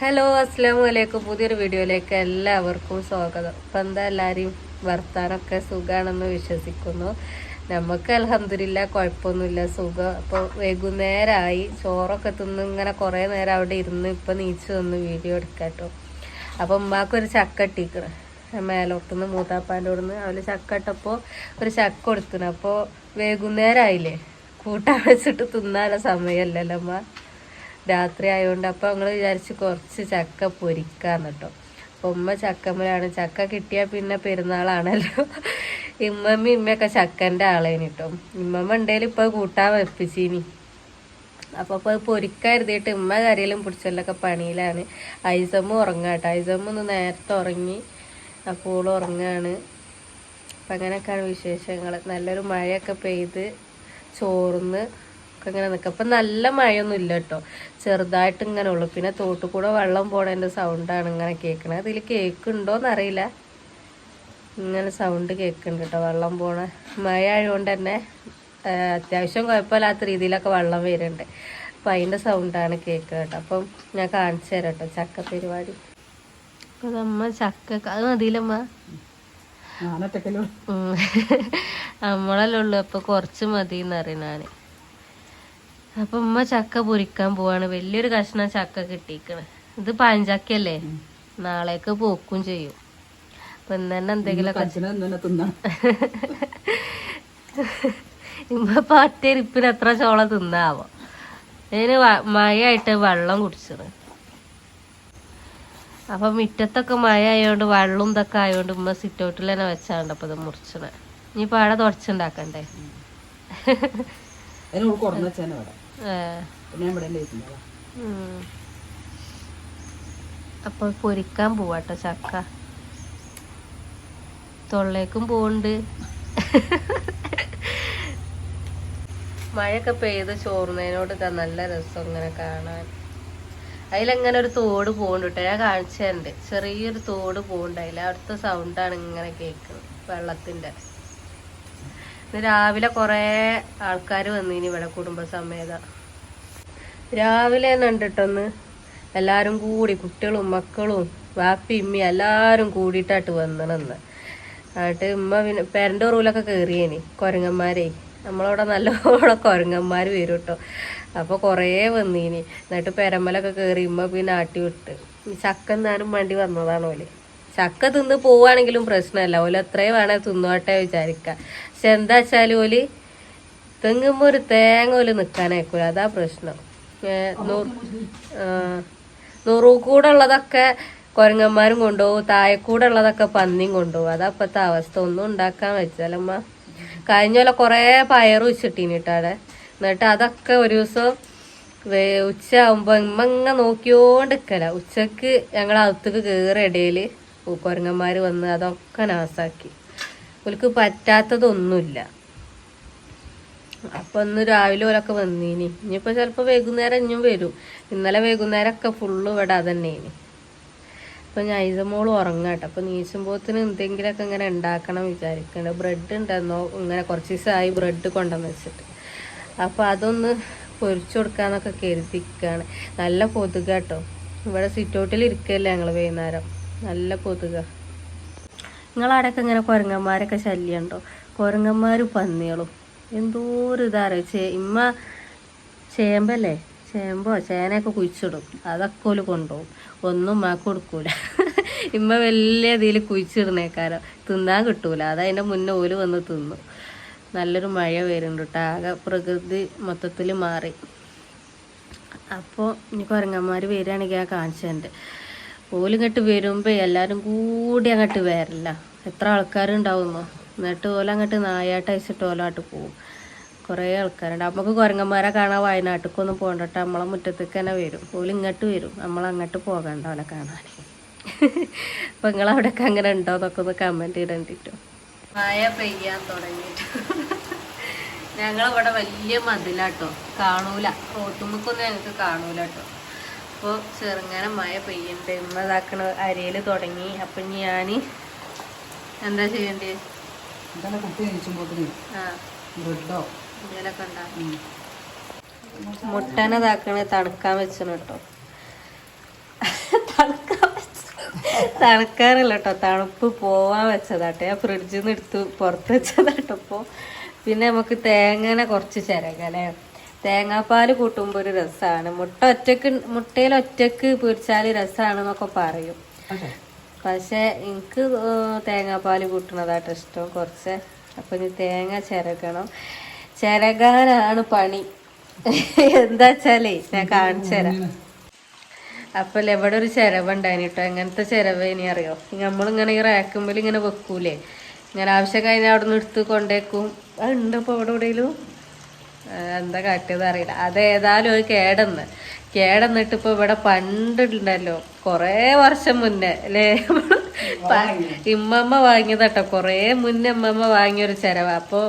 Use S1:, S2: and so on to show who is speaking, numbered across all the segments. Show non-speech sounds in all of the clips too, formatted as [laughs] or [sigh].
S1: Hello അസ്സാം വലൈക്കും പുതിയൊരു വീഡിയോയിലേക്ക് എല്ലാവർക്കും സ്വാഗതം. ഇപ്പം എന്താ എല്ലാവരെയും വർത്താനൊക്കെ സുഖമാണെന്ന് വിശ്വസിക്കുന്നു. നമുക്ക് അലഹമില്ല കുഴപ്പമൊന്നുമില്ല. സുഖം. അപ്പോൾ വൈകുന്നേരമായി ചോറൊക്കെ തിന്ന് ഇങ്ങനെ കുറേ നേരം അവിടെ ഇരുന്ന് ഇപ്പം നീച്ച് തന്ന് വീഡിയോ എടുക്കാം കേട്ടോ അപ്പം ഉമ്മാക്കൊരു ചക്ക ഇട്ടിക്കണം മേലോട്ടുനിന്ന് മൂത്താപ്പാന്റെ അവിടെ നിന്ന് അവർ ചക്ക ഇട്ടപ്പോൾ ഒരു ചക്ക കൊടുത്തിന്. അപ്പോൾ വൈകുന്നേരമായില്ലേ വെച്ചിട്ട് തിന്നാനുള്ള സമയമല്ലല്ലോ അമ്മ രാത്രി ആയതുകൊണ്ട് അപ്പോൾ ഞങ്ങൾ വിചാരിച്ച് കുറച്ച് ചക്ക പൊരിക്കാന്ന് കേട്ടോ അപ്പോൾ ഉമ്മ ചക്കമ്മലാണ്. ചക്ക കിട്ടിയാൽ പിന്നെ പെരുന്നാളാണല്ലോ. ഇമ്മമ്മ ഇമ്മയൊക്കെ ചക്കന്റെ ആളേനു കേട്ടോ ഇമ്മമ്മ ഉണ്ടെങ്കിൽ ഇപ്പോൾ കൂട്ടാൻ വെപ്പിച്ചീനി. അപ്പോൾ അത് പൊരിക്കരുതിയിട്ട് ഇമ്മ കരയിലും പിടിച്ചല്ലൊക്കെ പണിയിലാണ്. ഐസമ്മ ഉറങ്ങാട്ടോ ഐസമ്മ ഒന്ന് നേരത്തെ ഉറങ്ങി. അപ്പോൾ ഉറങ്ങാണ്. അപ്പം അങ്ങനെയൊക്കെയാണ് വിശേഷങ്ങൾ നല്ലൊരു മഴയൊക്കെ പെയ്ത് ചോർന്ന്. ഒക്കെ ഇങ്ങനെ നിൽക്കുക അപ്പം നല്ല മഴയൊന്നും ഇല്ല കേട്ടോ. ചെറുതായിട്ട് ഇങ്ങനെ ഉള്ളു. പിന്നെ തോട്ടിൽ കൂടെ വെള്ളം പോണതിന്റെ സൗണ്ടാണ് ഇങ്ങനെ കേൾക്കണത് അതിൽ കേൾക്കുന്നുണ്ടോയെന്നറിയില്ല ഇങ്ങനെ സൗണ്ട് കേൾക്കുന്നുണ്ട് കേട്ടോ. വെള്ളം പോണ മഴ ആയതുകൊണ്ട് തന്നെ അത്യാവശ്യം കുഴപ്പമില്ലാത്ത രീതിയിലൊക്കെ വെള്ളം വരുന്നുണ്ട്. അപ്പം അതിന്റെ സൗണ്ടാണ് കേൾക്കുക കേട്ടോ. അപ്പം ഞാൻ കാണിച്ചു തരാം കേട്ടോ ചക്ക പരിപാടി. അപ്പം നമ്മൾ ചക്ക അത് മതിയില്ലമ്മ. [laughs] നമ്മളല്ലേ ഉള്ളു. അപ്പൊ കുറച്ച് മതി എന്നറിയ ഞാൻ. അപ്പൊ ഉമ്മ ചക്ക പൊരിക്കാൻ പോവാണ്. വലിയൊരു കഷ്ണം ചക്ക കിട്ടിക്കണ് ഇത് പഴഞ്ചക്കല്ലേ നാളേക്ക് പോക്കും ചെയ്യും. അപ്പൊ ഇന്ന് തന്നെ
S2: കച്ചിനെ തന്നെ തിന്നാം. [laughs]
S1: ഇമ്മ പറ്റിരിപ്പിന് എത്ര ചോള തിന്നാവോ? ഇതിന് മഴയായിട്ട് വെള്ളം കുടിച്ചത്. അപ്പൊ മുറ്റത്തൊക്കെ മഴ ആയതുകൊണ്ട് വെള്ളം ഇതൊക്കെ ആയതുകൊണ്ട് ഉമ്മ സിറ്റൗട്ടിൽ തന്നെ വെച്ചാണ്ട് അപ്പൊ ഇത് മുറിച്ചത് ഇനിയിപ്പോ അവിടെ തുടച്ചുണ്ടാക്കണ്ടേ? അപ്പൊ പൊരിക്കാൻ പോവാട്ടോ ചക്ക. തൊള്ളേക്കും പോണ്ട് മഴയൊക്കെ പെയ്ത് ചോർന്നതിനോട് നല്ല രസം ഇങ്ങനെ കാണാൻ. അതിലങ്ങനെ ഒരു തോട് പോകുന്നുണ്ട് കേട്ടോ. ഞാൻ കാണിച്ചു ചെറിയൊരു തോട് പോകുന്നുണ്ട് അതിൽ അവിടുത്തെ സൗണ്ടാണ് ഇങ്ങനെ കേൾക്കുന്നത്. വെള്ളത്തിന്റെ. ഇന്ന് രാവിലെ കുറേ ആൾക്കാർ വന്നിനി ഇവിടെ കുടുംബസമേത. രാവിലെ ഉണ്ട് എല്ലാവരും കൂടി കുട്ടികളും മക്കളും വാപ്പി ഇമ്മി എല്ലാവരും കൂടിയിട്ടായിട്ട് വന്നണെന്ന് എന്നിട്ട് ഉമ്മ പിന്നെ പെരന്റെ റൂലൊക്കെ കയറിയേനി കുരങ്ങന്മാരെ. നമ്മളവിടെ നല്ലോണം കുരങ്ങന്മാർ വരും കേട്ടോ അപ്പോൾ കുറേ വന്നീനി. എന്നിട്ട് പെരമ്മലൊക്കെ കയറി ഉമ്മ പിന്നെ ആട്ടി വിട്ട്. ഈ വണ്ടി വന്നതാണോലേ ചക്ക തിന്ന് പോവാണെങ്കിലും പ്രശ്നമല്ല. ഓൽ എത്രയും വേണേ തിന്നോട്ടെ വിചാരിക്കുക പക്ഷെ എന്താ വെച്ചാൽ ഓൽ തെങ്ങുമ്പോ ഒരു തേങ്ങ ഓൽ നിൽക്കാനായിക്കൂല അതാ പ്രശ്നം. നുറു കൂടെ ഉള്ളതൊക്കെ കുരങ്ങന്മാരും കൊണ്ടുപോകും. തായക്കൂടെ ഉള്ളതൊക്കെ പന്നിയും കൊണ്ടുപോകും. അതാ ഇപ്പത്തെ അവസ്ഥ. ഒന്നും ഉണ്ടാക്കാൻ വെച്ചാലമ്മ കഴിഞ്ഞ പോലെ കുറേ പയറ് വെച്ചിട്ടീനിട്ടാടെ എന്നിട്ട് അതൊക്കെ ഒരു ദിവസം ഉച്ച ആവുമ്പോ ഇമ്മ ഇങ്ങനെ നോക്കിയോണ്ട് നിക്കല. ഉച്ചയ്ക്ക് ഞങ്ങൾ അകത്തേക്ക് ഇടയിൽ കുരങ്ങന്മാര് വന്ന് അതൊക്കെ നാസാക്കി. ഓൽക്ക് പറ്റാത്തതൊന്നുമില്ല. അപ്പൊ ഇന്ന് രാവിലെ ഓലൊക്കെ വന്നീനി. ഇനിയിപ്പോ ചിലപ്പോ വൈകുന്നേരം ഇനിയും വരും. ഇന്നലെ വൈകുന്നേരം ഒക്കെ ഫുള്ള് ഇവിടെ അതന്നെയാണ് അപ്പൊ ഞാൻ ഇത് മോൾ ഉറങ്ങാട്ടെ. അപ്പൊ നീച്ചുമ്പോത്തിന് എന്തെങ്കിലുമൊക്കെ ഇങ്ങനെ ഉണ്ടാക്കണം വിചാരിക്കണ്ട. ബ്രെഡ് ഉണ്ടെന്നോ ഇങ്ങനെ കുറച്ച് ദിവസമായി ബ്രെഡ് കൊണ്ടുവന്ന് വെച്ചിട്ട്. അപ്പൊ അതൊന്ന് പൊരിച്ചു കൊടുക്കാന്നൊക്കെ കരുതിക്കാണ്. നല്ല കൊതുക കേട്ടോ ഇവിടെ സിറ്റൗട്ടിൽ ഇരിക്കല്ലേ ഞങ്ങൾ വൈകുന്നേരം. നല്ല കൊതുക. നിങ്ങളവിടെയൊക്കെ ഇങ്ങനെ കുരങ്ങന്മാരൊക്കെ ശല്യമുണ്ടോ? കുരങ്ങന്മാരും പന്നികളും. എന്തോരം ചേ ഇമ്മ ചേമ്പല്ലേ? ചേമ്പോ ചേനയൊക്കെ കുഴിച്ചിടും. അതൊക്കെ ഓൽ കൊണ്ടുപോകും ഒന്നും ഉമ്മാക്ക് കൊടുക്കൂല. ഇമ്മ വലിയ ഇതിൽ കുഴിച്ചിടുന്നേക്കാരോ. തിന്നാൻ കിട്ടൂല. അതതിന്റെ മുന്നേ ഓൽ വന്ന് തിന്നു. നല്ലൊരു മഴ വരുന്നുണ്ട് കേട്ടോ ആകെ പ്രകൃതി മൊത്തത്തിൽ മാറി. അപ്പോൾ ഇനി കുരങ്ങന്മാർ വരികയാണെങ്കിൽ ആ കാണിച്ചതിന്റെ ഓൽ വരുമ്പോ വരുമ്പോൾ എല്ലാവരും കൂടി അങ്ങോട്ട് വരില്ല. എത്ര ആൾക്കാരുണ്ടാവുന്നു? എന്നിട്ട് ഓല അങ്ങോട്ട് നായാട്ട് അയച്ചിട്ട് ഓലാട്ട് പോവും. കുറേ ആൾക്കാരുണ്ട്. നമുക്ക് കുരങ്ങന്മാരെ കാണാൻ വയനാട്ടിലേക്കൊന്നും പോകണ്ടട്ട് നമ്മളെ മുറ്റത്തേക്ക് തന്നെ വരും. ഓൽ ഇങ്ങോട്ട് വരും. നമ്മൾ അങ്ങോട്ട് പോകണ്ട ഓലെ കാണാൻ അപ്പം നിങ്ങൾ അവിടെയൊക്കെ അങ്ങനെ ഉണ്ടോ എന്നൊക്കെ ഒന്ന് കമന്റ് ഇടണ്ടിട്ടു മഴ പെയ്യാൻ തുടങ്ങിയിട്ട്. ഞങ്ങളിവിടെ വലിയ മതിലാട്ടോ. കാണൂല. റോട്ടുമുക്കൊന്നും ഞങ്ങൾക്ക് കാണൂല കേട്ടോ. അപ്പോൾ ചെറുങ്ങനെ മഴ പെയ്യുന്നുണ്ട് ഉമ്മ ഇതാക്കണ അരിയിൽ തുടങ്ങി. അപ്പം ഞാൻ എന്താ ചെയ്യണ്ടേ? മുട്ടനെ ഇതാക്കണ തണുക്കാൻ വെച്ചണ കേട്ടോ തണുക്കാറില്ല കേട്ടോ തണുപ്പ് പോവാൻ വെച്ചതാട്ടോ. ഞാൻ ഫ്രിഡ്ജിൽ നിന്ന് എടുത്ത് പുറത്ത് വെച്ചതാട്ടോ അപ്പോൾ പിന്നെ നമുക്ക് തേങ്ങനെ കുറച്ച് ചിരകല്ലേ തേങ്ങാപ്പാൽ കൂട്ടുമ്പോൾ ഒരു രസമാണ് മുട്ട ഒറ്റയ്ക്ക് മുട്ടയിൽ ഒറ്റയ്ക്ക് പൊരിച്ചാൽ രസമാണെന്നൊക്കെ പറയും.
S2: പക്ഷെ
S1: എനിക്ക് തേങ്ങാപ്പാൽ കൂട്ടുന്നതാട്ടോ ഇഷ്ടം കുറച്ച്. അപ്പൊ ഇനി തേങ്ങ ചിരകണം. ചിരകാനാണ് പണി. എന്താ വെച്ചാലേ ഞാൻ കാണിച്ചു തരാം. അപ്പൊ ഇവിടെ ഒരു ചിരവുണ്ടായിന് കേട്ടോ എങ്ങനത്തെ ചിരവ് ഇനി അറിയോ? നമ്മളിങ്ങനെ ഈ റാക്കുമ്പിൽ ഇങ്ങനെ വെക്കൂലേ? ഇങ്ങനെ ആവശ്യം കഴിഞ്ഞാൽ അവിടെ നിന്ന് എടുത്ത് കൊണ്ടേക്കും. അത് ഉണ്ട് ഇവിടെ എവിടെയെങ്കിലും എന്താ കാട്ടിയത് അറിയില്ല. അത് ഏതായാലും ഒരു കേടന്ന്. കേടന്നിട്ട് ഇപ്പൊ ഇവിടെ പണ്ടുണ്ടല്ലോ. കൊറേ വർഷം മുന്നേ അല്ലേ? ഇമ്മമ്മ വാങ്ങിയതട്ടോ. കൊറേ മുന്നേ ഇമ്മമ്മ വാങ്ങിയൊരു ചെരവ. അപ്പൊ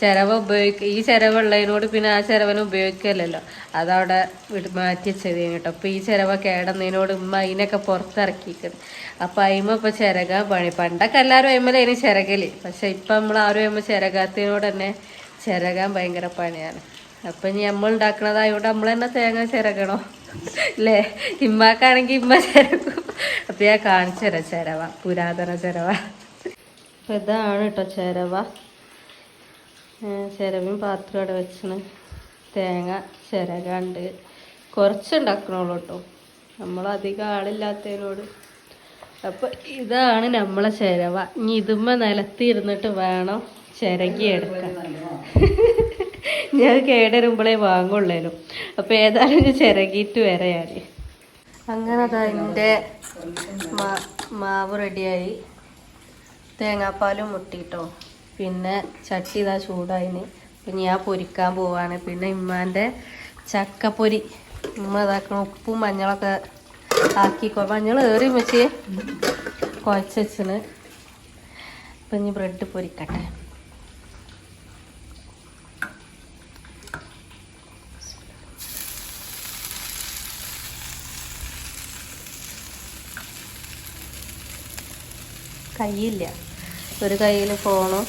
S1: ചെരവ ഉപയോഗിക്ക ഈ ചെരവുള്ളതിനോട് പിന്നെ ആ ചെരവനെ ഉപയോഗിക്കല്ലോ അതവിടെ വിട് മാറ്റി വെച്ചത് കേട്ടോ. അപ്പൊ ഈ ചെരവ കേടന്നതിനോട് ഉമ്മ അതിനൊക്കെ പുറത്തിറക്കിക്കുന്നത് അപ്പൊ അയിമ ഇപ്പൊ ചിരകാൻ പണി. പണ്ടൊക്കെ എല്ലാവരും അയിമല അതിന് ചിരകൽ. പക്ഷെ ഇപ്പൊ നമ്മൾ ആരും അയിമ ചിരകാത്തതിനോട് തന്നെ ചിരകാൻ ഭയങ്കര പണിയാണ്. അപ്പൊ ഇനി നമ്മൾ ഉണ്ടാക്കണതായോണ്ട് നമ്മൾ തന്നെ തേങ്ങ ചിരകണോ. അല്ലേ ഇമ്മാക്കാണെങ്കിൽ ഇമ്മ ചിരക്കും. അപ്പൊ ഞാൻ കാണിച്ചു തരാം ചിരവ പുരാതന ചിരവ. അപ്പൊ ഇതാണ് കേട്ടോ ചിരവ. ചിരവും പാത്രം അവിടെ വെച്ചാണ്. തേങ്ങ ചിരകാണ്ട്. കുറച്ചുണ്ടാക്കണുള്ളൂ കേട്ടോ നമ്മൾ അധികം ആളില്ലാത്തതിനോട്. അപ്പൊ ഇതാണ് നമ്മളെ ചിരവ. ഇനി ഇതുമ്മ നിലത്തിരുന്നിട്ട് വേണം. ചിരകി എടുക്കാൻ ഞാൻ കേടരുമ്പോഴേ വാങ്ങുള്ളേലും അപ്പൊ ഏതായാലും ഞാൻ ചിരകിയിട്ട് വരാം അങ്ങനെ അതാ എന്റെ മാവ് റെഡിയായി. തേങ്ങാപ്പാലും മുട്ടിട്ടോ. പിന്നെ ചട്ടി ഇതാ ചൂടായിന്. പിന്നെ ഞാൻ പൊരിക്കാൻ പോവാണ്. പിന്നെ ഇമ്മാന്റെ ചക്കപ്പൊരി. ഉമ്മ ഇതാക്കണം ഉപ്പും മഞ്ഞളൊക്കെ ആക്കി മഞ്ഞൾ ഏറി വെച്ച് കുഴച്ച് വെച്ചിന്. അപ്പം ഇനി ബ്രെഡ് പൊരിക്കട്ടെ. കയ്യില്ല. ഒരു കയ്യിൽ ഫോണും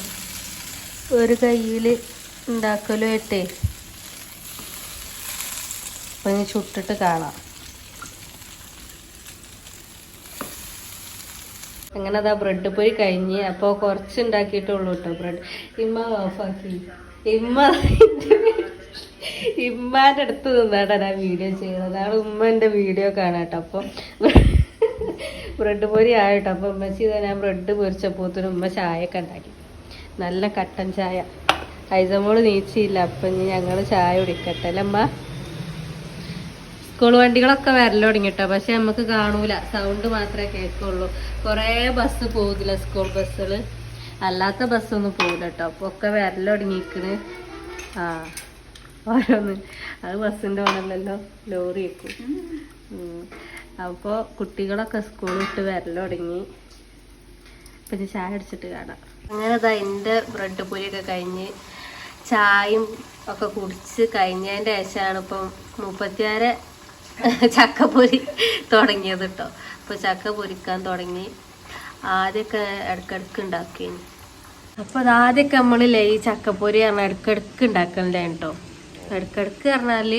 S1: ഒരു കയ്യിൽ ഉണ്ടാക്കലും ആയിട്ടേ. അപ്പം ഇനി ചുട്ടിട്ട് കാണാം. അങ്ങനെ അതാ ബ്രെഡ് പോയി കഴിഞ്ഞ് അപ്പോൾ കുറച്ച് ഉണ്ടാക്കിയിട്ടുള്ളൂ കേട്ടോ ബ്രെഡ് ഇമ്മ ഓഫാക്കി ഇമ്മ ഇമ്മാന്റെ അടുത്ത് നിന്നാട്ടാ ഞാൻ വീഡിയോ ചെയ്യുന്നത്. അതാണ് ഉമ്മന്റെ വീഡിയോ കാണാട്ടോ അപ്പം ബ്രെഡ് പൊരി ആയിട്ടോ. അപ്പം ഉമ്മച്ചി ഞാൻ ബ്രെഡ് പൊരിച്ചപ്പോത്തിന് ഉമ്മ ചായ ഒക്കെ ഉണ്ടാക്കി. നല്ല കട്ടൻ ചായ. ഐസമോൾ നീച്ചിയില്ല അപ്പം ഇനി ഞങ്ങൾ ചായ കുടിക്കട്ടെ അല്ലേ അമ്മ? സ്കൂൾ വണ്ടികളൊക്കെ വരൽ തുടങ്ങിട്ടോ. പക്ഷെ നമുക്ക് കാണൂല. സൗണ്ട് മാത്രമേ കേൾക്കുള്ളൂ. കുറേ ബസ് പോകില്ല സ്കൂൾ ബസ്സുകൾ അല്ലാത്ത ബസ്സൊന്നും പോകില്ല കേട്ടോ അപ്പൊ ഒക്കെ വരൽ തുടങ്ങിയിരിക്കണ് ആ ഓരോന്ന്. അത് ബസ്സിന്റെ ഓണല്ലല്ലോ ലോറി വെക്കും. അപ്പോൾ കുട്ടികളൊക്കെ സ്കൂൾ വിട്ട് വരൽ തുടങ്ങി. പിന്നെ ചായ അടിച്ചിട്ട് കാണാം. അങ്ങനെ ഇതാ എന്റെ ബ്രെഡ് പൊരിയൊക്കെ കഴിഞ്ഞ് ചായയും ഒക്കെ കുടിച്ച് കഴിഞ്ഞതിന്റെ ശേഷമാണ് ഇപ്പം മുപ്പത്തിയാറ് ചക്കപ്പൊരി തുടങ്ങിയത് കേട്ടോ അപ്പോൾ ചക്ക പൊരിക്കാൻ തുടങ്ങി. ആദ്യമൊക്കെ ഇടയ്ക്കിടയ്ക്ക് ഉണ്ടാക്കിനി. അപ്പോൾ അതാദ്യമൊക്കെ നമ്മളില്ലേ ഈ ചക്കപ്പൊരി പറഞ്ഞാൽ ഇടയ്ക്കിടയ്ക്ക് ഉണ്ടാക്കലുണ്ട് കേട്ടോ ഇടയ്ക്കിടയ്ക്ക് പറഞ്ഞാൽ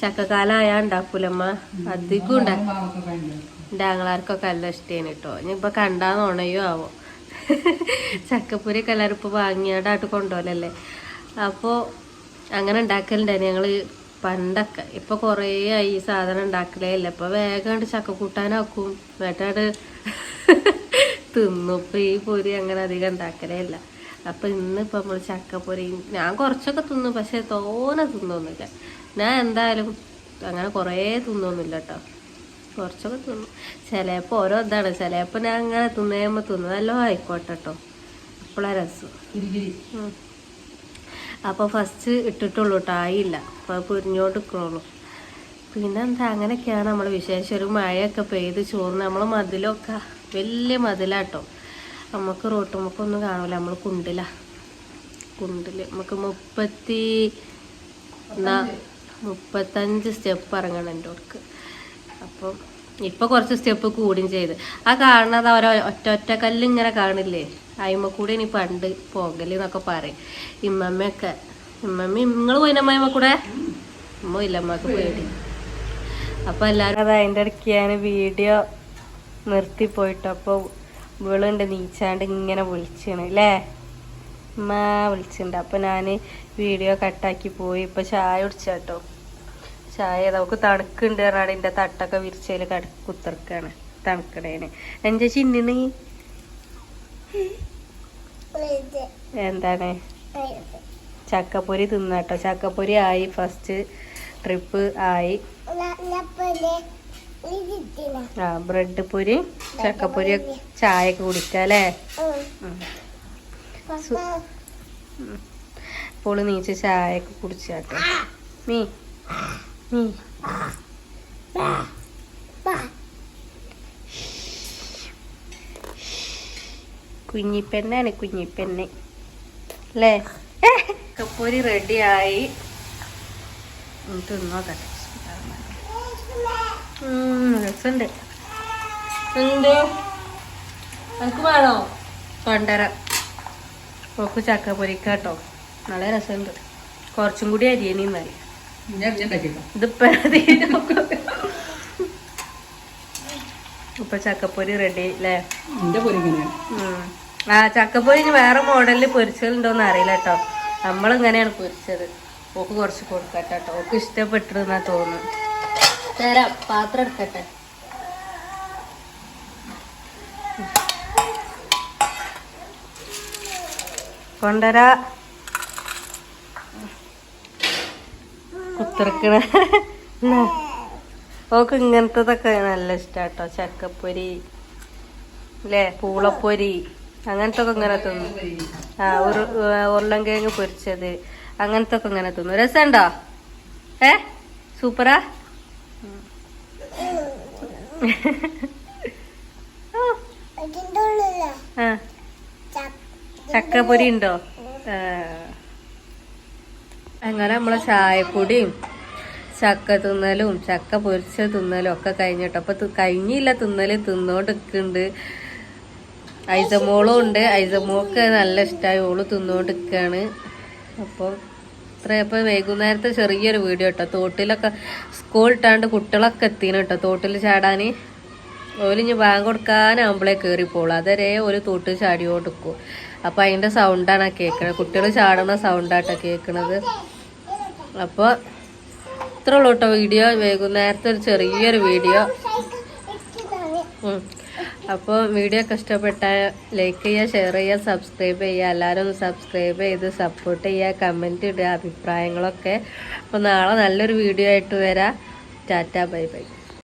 S1: ചക്കക്കാലമായാൽ ഉണ്ടാക്കൂലമ്മ അധികം ഉണ്ടാക്കും
S2: ഡാങ്ങളാർക്കൊക്കെ കഴിഞ്ഞു
S1: എന്റെ ആങ്ങളാർക്കൊക്കെ നല്ല ഇഷ്ടമാണ് കേട്ടോ ഇനിയിപ്പോൾ കണ്ടാന്ന് ഉണയോ ആവോ? [laughs] ചക്കപ്പൂരി എല്ലാവരും ഇപ്പോൾ വാങ്ങിയാടായിട്ട് കൊണ്ടുപോലല്ലേ അപ്പോൾ അങ്ങനെ ഉണ്ടാക്കലുണ്ടായിരുന്നു ഞങ്ങൾ പണ്ടൊക്കെ. ഇപ്പൊ കുറേ ആയി ഈ സാധനം ഉണ്ടാക്കലേ ഇല്ല. ഇപ്പൊ വേഗം ചക്ക കൂട്ടാനാക്കും. വേട്ടാട് [laughs] തിന്നു. ഇപ്പൊ ഈ പൊരി അങ്ങനെ അധികം ഉണ്ടാക്കലേ ഇല്ല. അപ്പൊ ഇന്നിപ്പോ നമ്മൾ ചക്കപ്പൊരി ഞാൻ കുറച്ചൊക്കെ തിന്നു. പക്ഷെ തോനെ തിന്നൊന്നുമില്ല. ഞാൻ എന്തായാലും അങ്ങനെ കുറേ തിന്നൊന്നുമില്ല കേട്ടോ കുറച്ചൊക്കെ തിന്നു. ചിലപ്പോൾ ഓരോ ഇതാണ്. ചിലപ്പോൾ ഞാൻ അങ്ങനെ തിന്നുമ്പോൾ തിന്നു നല്ല ആയിക്കോട്ടെ കേട്ടോ അപ്പോഴാ രസം. അപ്പോൾ ഫസ്റ്റ് ഇട്ടിട്ടുള്ളൂ കേട്ടോ ആയില്ല. അപ്പോൾ അത് പൊരിഞ്ഞോണ്ട് നിൽക്കണുള്ളൂ പിന്നെ എന്താ അങ്ങനെയൊക്കെയാണ് നമ്മൾ വിശേഷം. ഒരു മഴയൊക്കെ പെയ്ത് ചോർന്ന് നമ്മൾ മതിലൊക്കെ. വലിയ മതിലാട്ടോ. നമുക്ക് റോട്ടുമൊക്കൊന്നും കാണില്ല നമ്മൾ കുണ്ടില. കുണ്ടിൽ. നമുക്ക് മുപ്പത്തി മുപ്പത്തഞ്ച് സ്റ്റെപ്പ് ഇറങ്ങണം എന്റെ ഓർക്ക്. അപ്പം ഇപ്പം കുറച്ച് സ്റ്റെപ്പ് കൂടുകയും ചെയ്ത്. ആ കാണുന്നത് ഓരോ ഒറ്റ ഒറ്റ കല്ല് ഇങ്ങനെ കാണില്ലേ? അയിമ കൂടെ ഇനി പണ്ട് പോകൽ എന്നൊക്കെ പറയും. ഇമ്മമ്മയൊക്കെ. ഇമ്മമ്മ നിങ്ങൾ പോയിനമ്മ കൂടെ? ഉമ്മ ഇല്ല അമ്മയ്ക്ക് പേടി. അപ്പം എല്ലാവരും അത് അതിന്റെ ഇടയ്ക്ക് ഞാൻ വീഡിയോ നിർത്തിപ്പോയിട്ടപ്പോൾ അപ്പോൾ ഇവളുണ്ട് നീച്ചാണ്ട് ഇങ്ങനെ വിളിച്ചാണ് അല്ലേ ഉമ്മ വിളിച്ചിട്ടുണ്ട്. അപ്പോൾ ഞാൻ വീഡിയോ കട്ടാക്കി പോയി. ഇപ്പോൾ ചായ കുടിച്ചാട്ടോ. ചായ നമുക്ക് തണുക്കുണ്ട് പറഞ്ഞാൽ എന്റെ തട്ടൊക്കെ വിരിച്ചതിൽ കട കുത്തിറക്കാണ് തണുക്കണേന്. എന്റെ ചിന്നിന്? എന്താണ്? ചക്കപ്പൊരി തിന്നാട്ടോ. ചക്കപ്പൊരി ആയി. ഫസ്റ്റ് ട്രിപ്പ് ആയി. ആ ബ്രെഡ് പൊരി ചക്കപ്പൊരി ചായ ഒക്കെ കുടിക്കാം അല്ലേ ഇപ്പോൾ നീച്ച് ചായ ഒക്കെ കുടിച്ചാട്ടോ മീ മീ കുഞ്ഞിപ്പെണ്ണാണ് കുഞ്ഞിപ്പെണ്ണ്. അല്ലേ? കപ്പൂരി റെഡിയായി. തിന്നോട്ടെ രസമുണ്ട് ഉണ്ട് എനിക്ക് വേണോ? കൊണ്ടുവരാം നോക്ക് ചക്ക പൊരിക്കാട്ടോ. നല്ല രസമുണ്ട്. കുറച്ചും കൂടി അരിയണി മതി ഇപ്പൊ ചക്കപ്പൊരി റെഡി അല്ലേ. ആ ചക്കപ്പൊരി ഇനി വേറെ മോഡലിൽ പൊരിച്ചതുണ്ടോന്ന് അറിയില്ല കേട്ടോ നമ്മളിങ്ങനെയാണ് പൊരിച്ചത്. ഓക്ക് കുറച്ച് കൊടുക്കട്ടെ കേട്ടോ ഓക്ക് ഇഷ്ടപ്പെട്ടെന്നാ തോന്നുന്നു. തരാം പാത്രം എടുക്കട്ടെ. കൊണ്ടരാ കുത്തിറക്കണ. ഓക്ക് ഇങ്ങനത്തതൊക്കെ നല്ല ഇഷ്ടാട്ടോ. ചക്കപ്പൊരി അല്ലേ പൂളപ്പൊരി അങ്ങനത്തെ ഒക്കെ ഇങ്ങനെ തിന്നു. ആ ഒരു ഉരുളൻകിഴങ്ങ് പൊരിച്ചത് അങ്ങനത്തെ ഒക്കെ ഇങ്ങനെ തിന്നു. രസമുണ്ടോ ഏ? സൂപ്പറാ? ആ. ചക്കപ്പൊരി ഉണ്ടോ? അങ്ങനെ നമ്മളെ ചായപ്പൊടിയും ചക്ക തിന്നലും ചക്ക പൊരിച്ച തിന്നലും ഒക്കെ കഴിഞ്ഞിട്ടോ അപ്പൊ കഴിഞ്ഞില്ല തിന്നൽ തിന്നോണ്ടിരിക്കുന്നുണ്ട് ഐസമോളും ഉണ്ട്. ഐസമോൾക്ക് നല്ല ഇഷ്ടമായി ഓൾ തിന്നോണ്ടിരിക്കാണ് അപ്പോൾ ഇത്രയപ്പോൾ വൈകുന്നേരത്തെ ചെറിയൊരു വീഡിയോ കേട്ടോ. തോട്ടിലൊക്കെ സ്കൂൾ ഇട്ടാണ്ട് കുട്ടികളൊക്കെ എത്തിന് കേട്ടോ. തോട്ടിൽ ചാടാൻ ഓലിഞ്ഞ് ബാങ്ക് കൊടുക്കാനാകുമ്പോഴേ കയറിപ്പോളൂ അതുവരെ ഒരു തൂട്ട് ചാടിയോണ്ടിരിക്കും അപ്പോൾ അതിന്റെ സൗണ്ടാണ് കേൾക്കണത് കുട്ടികൾ ചാടുന്ന സൗണ്ടാട്ടോ കേൾക്കണത് അപ്പോൾ ഇത്ര ഉള്ളൂ കേട്ടോ വീഡിയോ വൈകുന്നേരത്തെ ഒരു ചെറിയൊരു വീഡിയോ അപ്പോൾ വീഡിയോ ഒക്കെ ഇഷ്ടപ്പെട്ടാൽ ലൈക്ക് ചെയ്യുക ഷെയർ ചെയ്യുക സബ്സ്ക്രൈബ് ചെയ്യുക. എല്ലാവരും ഒന്ന് സബ്സ്ക്രൈബ് ചെയ്ത് സപ്പോർട്ട് ചെയ്യുക കമന്റ് ഇടുക അഭിപ്രായങ്ങളൊക്കെ. അപ്പോൾ നാളെ നല്ലൊരു വീഡിയോ ആയിട്ട് വരാം. Tata bye bye.